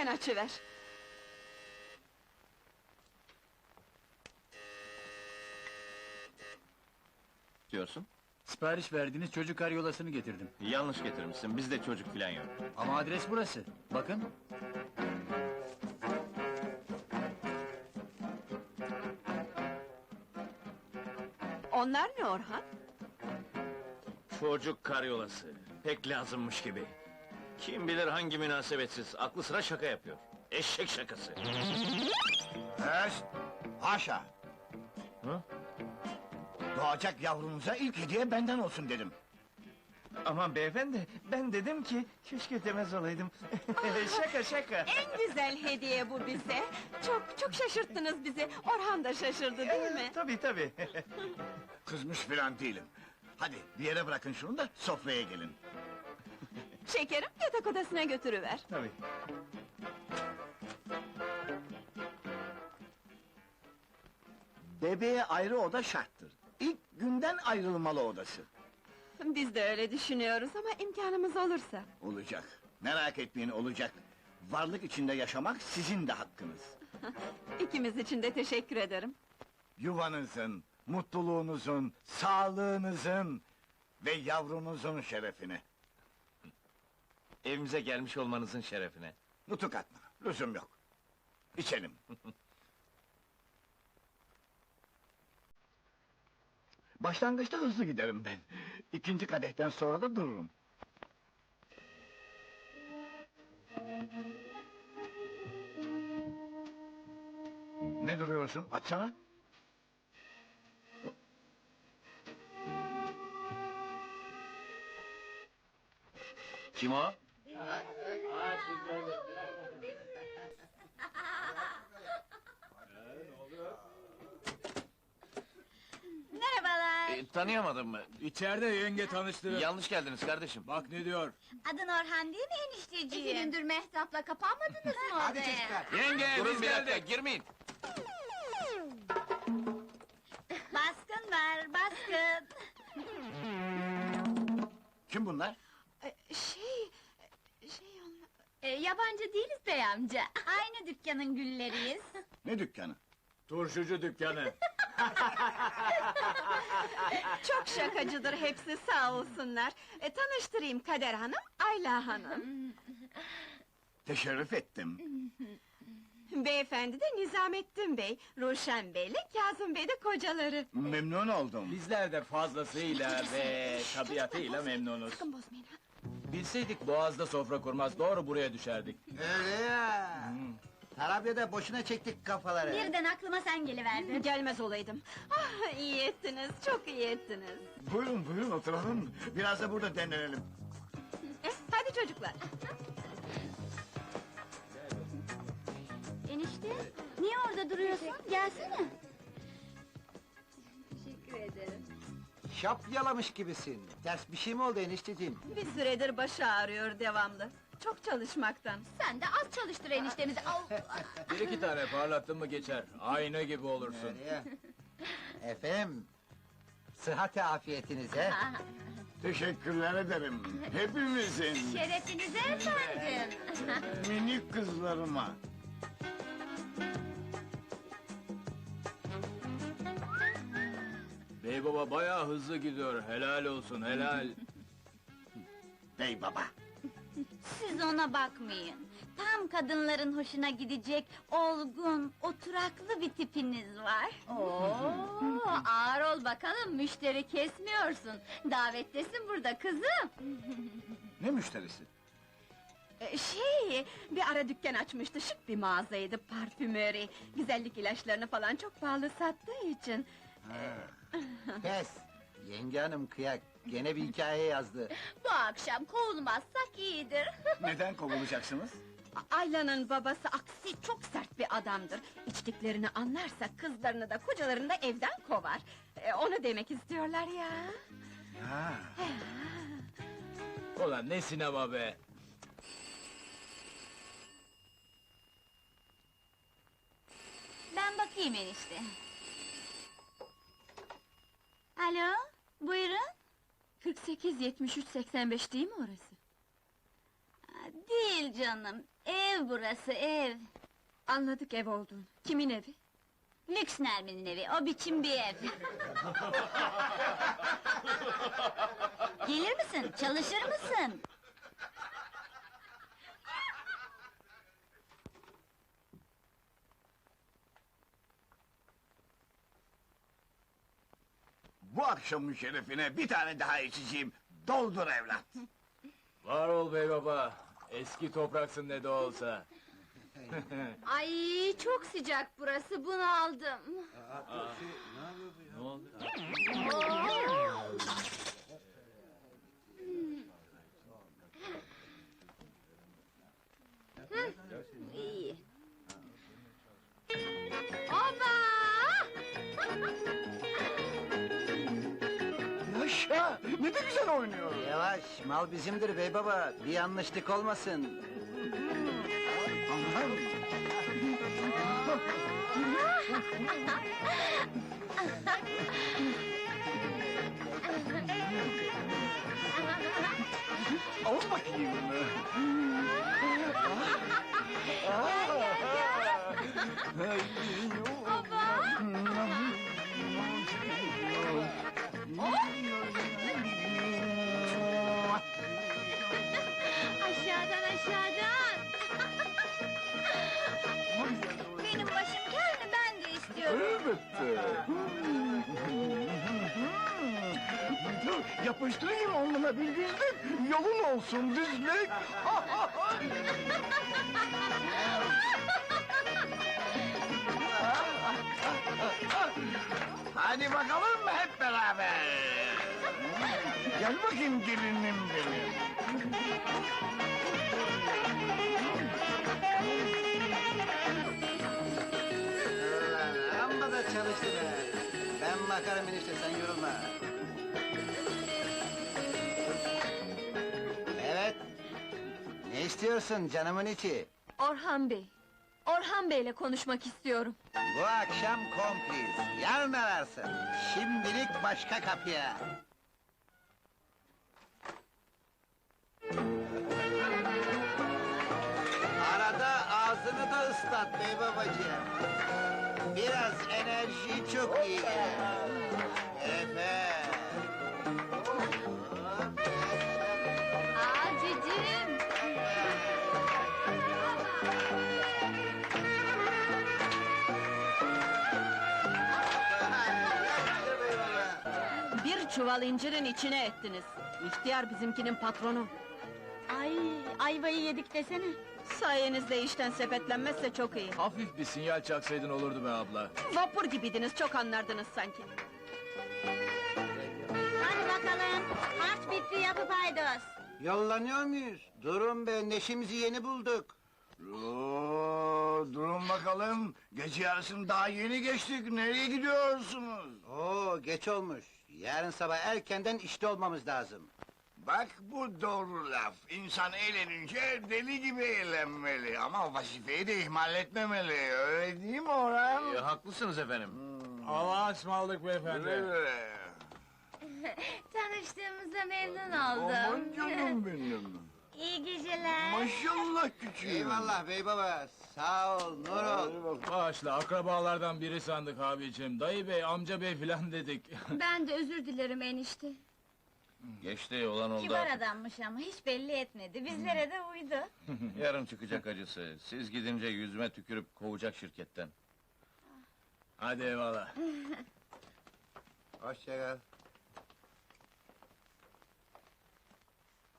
sen açıver. Diyorsun? Sipariş verdiğiniz çocuk karyolasını getirdim. Yanlış getirmişsin, bizde çocuk filan yok. Ama adres burası. Bakın. Onlar ne Orhan? Çocuk karyolası, pek lazımmış gibi. Kim bilir hangi münasebetsiz, aklı sıra şaka yapıyor. Eşek şakası. Evet, haşa. Hı? Doğacak yavrunuza ilk hediye benden olsun dedim. Aman beyefendi, ben dedim ki, keşke demez olaydım. şaka şaka. En güzel hediye bu bize. Çok çok şaşırttınız bizi. Orhan da şaşırdı değil mi? tabii tabii. Kızmış filan değilim. Hadi bir yere bırakın şunu da sofraya gelin. Şekerim yatak odasına götürüver. tabii. Bebeğe ayrı oda şarttır. İlk günden ayrılmalı odası. Biz de öyle düşünüyoruz ama imkanımız olursa. Olacak. Merak etmeyin olacak. Varlık içinde yaşamak sizin de hakkınız. İkimiz için de teşekkür ederim. Yuvanızın, mutluluğunuzun, sağlığınızın ve yavrunuzun şerefine. Evimize gelmiş olmanızın şerefine. Nutuk atma, lüzum yok. İçelim. Başlangıçta hızlı giderim ben. İkinci kadehten sonra da dururum. Ne duruyorsun? Açsana. Kim o? Merhabalar. E, tanıyamadım mı? İçeride yenge tanıştırın. Yanlış geldiniz kardeşim. Bak ne diyor. Adın Orhan değil mi enişteciğim? İki gündür Mehtap'la kapanmadınız mı Hadi çocuklar. Yenge Durun bir dakika, girmeyin. Yabancı değiliz bey amca. Aynı dükkanın gülleriyiz. Ne dükkanı? Turşucu dükkanı. Çok şakacıdır hepsi sağ olsunlar. E, tanıştırayım Kader Hanım, Ayla Hanım. Teşerrüf ettim. Beyefendi de Nizamettin Bey, Ruşen Bey'le Kazım Bey de kocaları. Memnun oldum. Bizler de fazlasıyla ve tabiatıyla memnunuz. Sakın bozmayın ha. Bilseydik Boğaz'da sofra kurmaz, doğru buraya düşerdik. Öyle ya. Tarabya'da boşuna çektik kafaları. Birden aklıma sen geliverdin. Gelmez olaydım. Ah, iyi ettiniz, çok iyi ettiniz. Buyurun buyurun oturalım. Biraz da burada dinlenelim. Eh, hadi çocuklar. Enişte, niye orada duruyorsun? Gelsene. Teşekkür ederim. Şap yalamış gibisin. Ters bir şey mi oldu enişteciğim? Bir süredir başı ağrıyor devamlı. Çok çalışmaktan. Sen de az çalıştır eniştemizi. Bir iki tane parlattın mı geçer. Ayna gibi olursun. Ya. Efendim, sıhhati afiyetinize. Teşekkürler ederim. Hepimizin. Şerefinize efendim. Minik kızlarıma. Bey baba bayağı hızlı gidiyor. Helal olsun, helal. Bey baba. Siz ona bakmayın. Tam kadınların hoşuna gidecek olgun, oturaklı bir tipiniz var. Oo, ağır ol bakalım, müşteri kesmiyorsun. Davettesin burada kızım. Ne müşterisi? Ee, şey, bir ara dükkan açmıştı, şık bir mağazaydı, parfümeri. Güzellik ilaçlarını falan çok pahalı sattığı için. Pes. Yenge hanım kıyak. Gene bir hikaye yazdı. Bu akşam kovulmazsak iyidir. Neden kovulacaksınız? Ayla'nın babası aksi çok sert bir adamdır. İçtiklerini anlarsa kızlarını da kocalarını da evden kovar. Ee, onu demek istiyorlar ya. Ha. Ulan ne sinema be. Ben bakayım enişte. Alo, buyurun. 48 73 85 değil mi orası? Aa, değil canım. Ev burası ev. Anladık ev olduğunu. Kimin evi? Lüks Nermin'in evi, o biçim bir ev. Gelir misin, çalışır mısın? Bu akşamın şerefine bir tane daha içeceğim. Doldur evlat. Var ol bey baba. Eski topraksın ne de olsa. Ay çok sıcak burası, bunu aldım. Ne oldu? Ne de güzel oynuyor. Yavaş, mal bizimdir bey baba. Bir yanlışlık olmasın. Aman! Al bakayım. Aşağıdan Yapıştırayım alnına bir dizlik, yolun olsun dizlik. Hadi bakalım hep beraber. Gel bakayım gelinim benim. Allah, Amma da çalıştı be. Ben bakarım enişte, sen yorulma. İstiyorsun canımın içi? Orhan Bey. Orhan Bey'le konuşmak istiyorum. Bu akşam kompliz. Yarın ararsın. Şimdilik başka kapıya. Arada ağzını da ıslat bey babacığım. Biraz enerji çok iyi gelir. Evet. Çuval incirin içine ettiniz. İhtiyar bizimkinin patronu. Ay, ayvayı yedik desene. Sayenizde işten sepetlenmezse çok iyi. Hafif bir sinyal çaksaydın olurdu be abla. Vapur gibiydiniz, çok anlardınız sanki. Hadi bakalım, maç bitti yapıp haydos. Yollanıyor muyuz? Durun be, neşimizi yeni bulduk. Oo, durun bakalım. Gece yarısını daha yeni geçtik. Nereye gidiyorsunuz? Oo, geç olmuş. Yarın sabah erkenden işte olmamız lazım. Bak bu doğru laf. İnsan eğlenince deli gibi eğlenmeli. Ama vazifeyi de ihmal etmemeli. Öyle değil mi Orhan? Haklısınız efendim. Allah'a ısmarladık beyefendi. Öyle. Tanıştığımıza memnun Aman canım benim. İyi geceler. Maşallah küçüğüm. Eyvallah bey baba, sağ ol, nur ol. Bağışla akrabalardan biri sandık abicim. Dayı bey, amca bey filan dedik. Ben de özür dilerim enişte. Geçti olan oldu Kibar artık. adammış ama hiç belli etmedi. Bizlere de uydu. Yarın çıkacak acısı. Siz gidince yüzüme tükürüp kovacak şirketten. Hadi eyvallah. Hoşça kal.